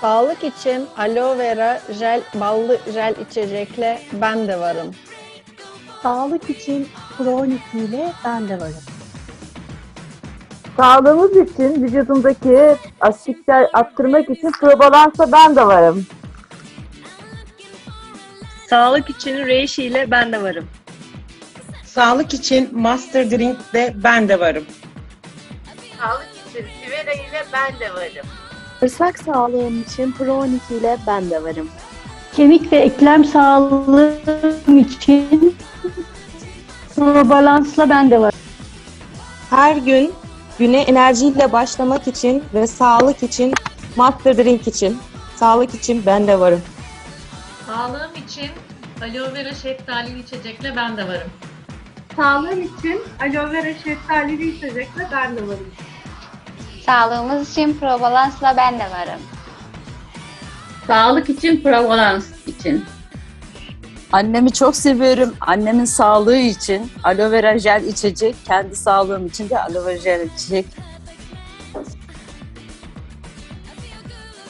Sağlık için aloe vera jel, ballı jel içecekle ben de varım. Sağlık için kronik ile ben de varım. Sağlığımız için vücudumdaki asikler arttırmak için probalansa ben de varım. Sağlık için reishi ile ben de varım. Sağlık için Master Drink'te ben de varım. Sağlık için Sivera ile ben de varım. Bağırsak sağlığım için kronik ile ben de varım. Kemik ve eklem sağlığım için balansla ben de var. Her gün güne enerjiyle başlamak için ve sağlık için Master Drink için, sağlık için ben de varım. Sağlığım için aloe vera şeftalili içecekle ben de varım. Sağlığım için aloe vera şeftalili içecekle ben de varım. Sağlığımız için Provalans'la ben de varım. Sağlık için Provolans için. Annemi çok seviyorum. Annemin sağlığı için aloe vera jel içecek. Kendi sağlığım için de aloe vera jel içecek.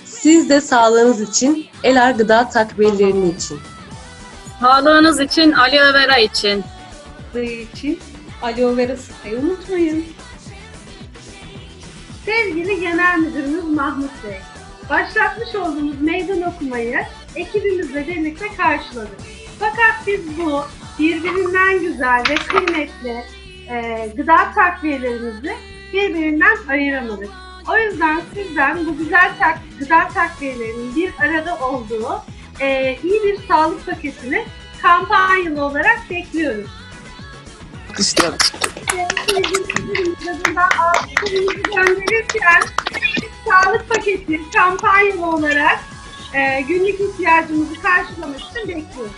Siz de sağlığınız için Elar gıda takviyelerini için. Sağlığınız için aloe vera için. için aloe vera sıkmayı unutmayın. Sevgili Genel Müdürümüz Mahmut Bey, başlatmış olduğumuz meydan okumayı ekibimizle birlikte karşıladık. Fakat biz bu birbirinden güzel ve kıymetli e, gıda takviyelerimizi birbirinden ayıramadık. O yüzden sizden bu güzel tak, gıda takviyelerinin bir arada olduğu e, iyi bir sağlık paketini kampanyalı olarak bekliyoruz. Altılarımızı gönderirken sağlık paketi kampanyalı olarak e, günlük ihtiyacımızı karşılamak için bekliyoruz.